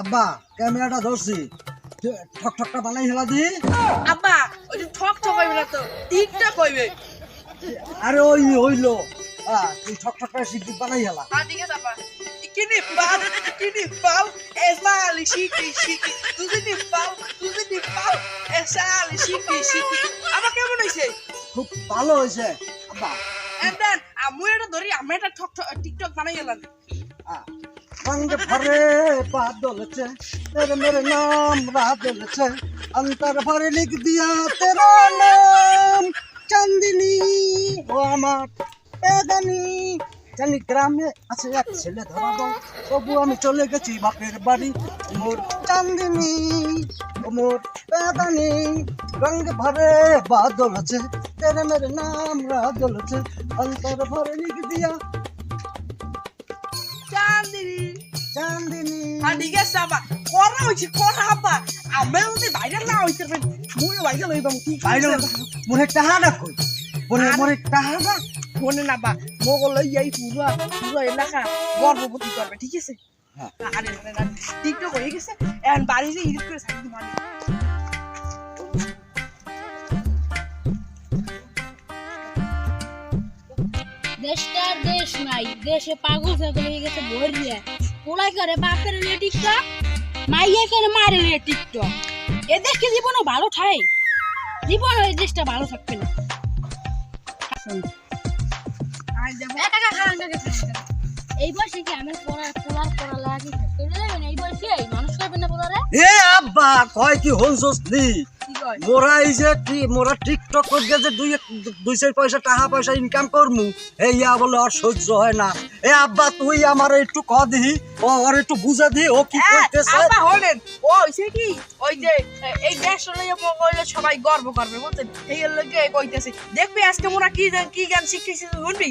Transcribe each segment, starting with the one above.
আব্বা ক্যামেরাটা ধরছি। ঠক ঠকটা বানাই হেলা দি। আব্বা ওই ঠক ঠক হইবে না তো? টিকটক হইবে আরে ওই হইল। হ্যাঁ তুই ঠক ঠকটা শিখবি বানাই হেলা। হ্যাঁ ঠিক আছে আব্বা Ikini pau, ikini pau, esali shiki shiki, তুজিনি pau, তুজিনি pau, esali shiki shiki. আবার কেমন হইছে? খুব ভালো হয়েছে আব্বা। And then আমি এটা ধরি আমি এটা ঠক ঠক টিকটক বানাই গেলাম हाँ। रंग भरे बादल से तेरे मेरे नाम रादल से अंतर भरे लिख दिया तेरा नाम চান্দিনী ও আমার বেদানি। জানি গ্রামে আছে এক ছেলে ধরা দাও তবু আমি চলে গেছি বাপের বাড়ি। মোর চান্দিনী ও মোর বেদানি রঙ ভরে বাদল আছে তেরে মেরে নাম রাদল আছে। অন্তর ভরে লিখ দিয়া চান্দিনী হ্যাঁ ঠিক আছে আব্বা করা হইছে করা আব্বা আমি যদি ভাইরাল না হইতে পারি মুই ভাইরাল হইবাম কি বাইরে মোরে টাহাটা কই মোরে মোরে টাহাটা মনে না বা মোগল এই পুরো পুরো এলাকা গর্ভবতী করবে ঠিক আছে হ্যাঁ। আরে আরে, আরে, টিকটক হয়ে গেছে এখন বাড়ি যে ইডিট করে সাইড মানে দেশটার দেশ নাই দেশে পাগল ছাগল হয়ে গেছে ভরিয়া পোলাই করে বাপের লিয়ে টিকটক মাইয়া করে মারে লিয়ে টিকটক। এ দেশকে জীবনও ভালো ঠাই জীবন ওই দেশটা ভালো থাকবে না। এই বয়সে কি আমার পড়া পড়ার পড়া লাগে? এই বয়সে এই মানুষ করবেন না পড়ারে এ আব্বা কয় কি হনছস নি? মোরা এই যে মোরা টিকটক যে দুই দুই চার পয়সা টাকা পয়সা ইনকাম করমু এই ইয়া বলে আর সহ্য হয় না। এ আব্বা তুই আমার একটু ক দিহি ও আর একটু বুঝা দি ও কি করতেছে? আব্বা হলেন। ও হইছে কি? ওই যে এই দেশ লইয়া মোগলে সবাই গর্ব করবে বুঝছেন? এই লগে কইতেছে দেখবি আজকে মোরা কি কি গান শিখেছি শুনবি?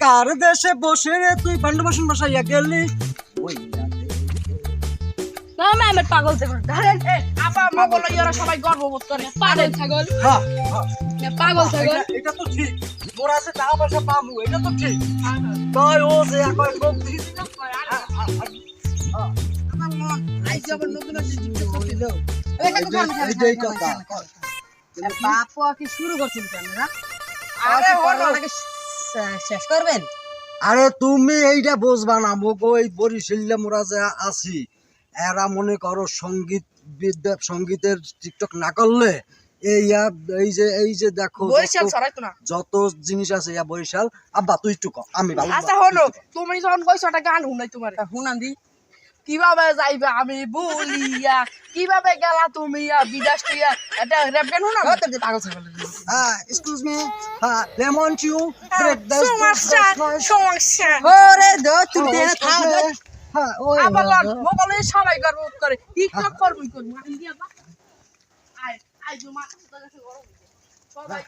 কার দেশে বসে রে তুই? বান্ড বাসন বসাইয়া গেলি। না আমার পাগল? পাগল ছাগল। হ্যাঁ, পাগল ছাগল। এটা- তো ঠিক। আছে টাকা পয়সা পামু এটা তো ঠিক। তাই ও যে এখন লোক। এই কথা। বাপু কি শুরু করছেন কেন না? আরে হলো। শেষ করবেন? আরে তুমি এইটা বুঝবা না মুখ ওই বরিশিল্লে মোরা যে আছি এরা মনে করো সংগীত বিদ্যা সঙ্গীতের টিকটক না করলে এই এই যে এই যে দেখো যত- জিনিস আছে ইয়া বরিশাল আব্বা তুই একটু আমি ভালো আচ্ছা হলো, তুমি যখন কইছো একটা গান শুনাই তোমার। শুনান দি। কীভাবে যাইবে আমি বলিয়া? কীভাবে গেলা তুমি ইয়া বিদেশ দিয়া এটা র্যাপ গান পাগল ছাগল হ্যাঁ এক্সকিউজ মি হ্যাঁ লেমন ব্রেক দ্য সমস্যা সমস্যা। ওরে দো তুমি থাও হ্যাঁ ওই আবার মোবাইলে সবাই গর্ব করে। টিকটক করবি দিয়া জমা। তোর কাছে গরম সবাই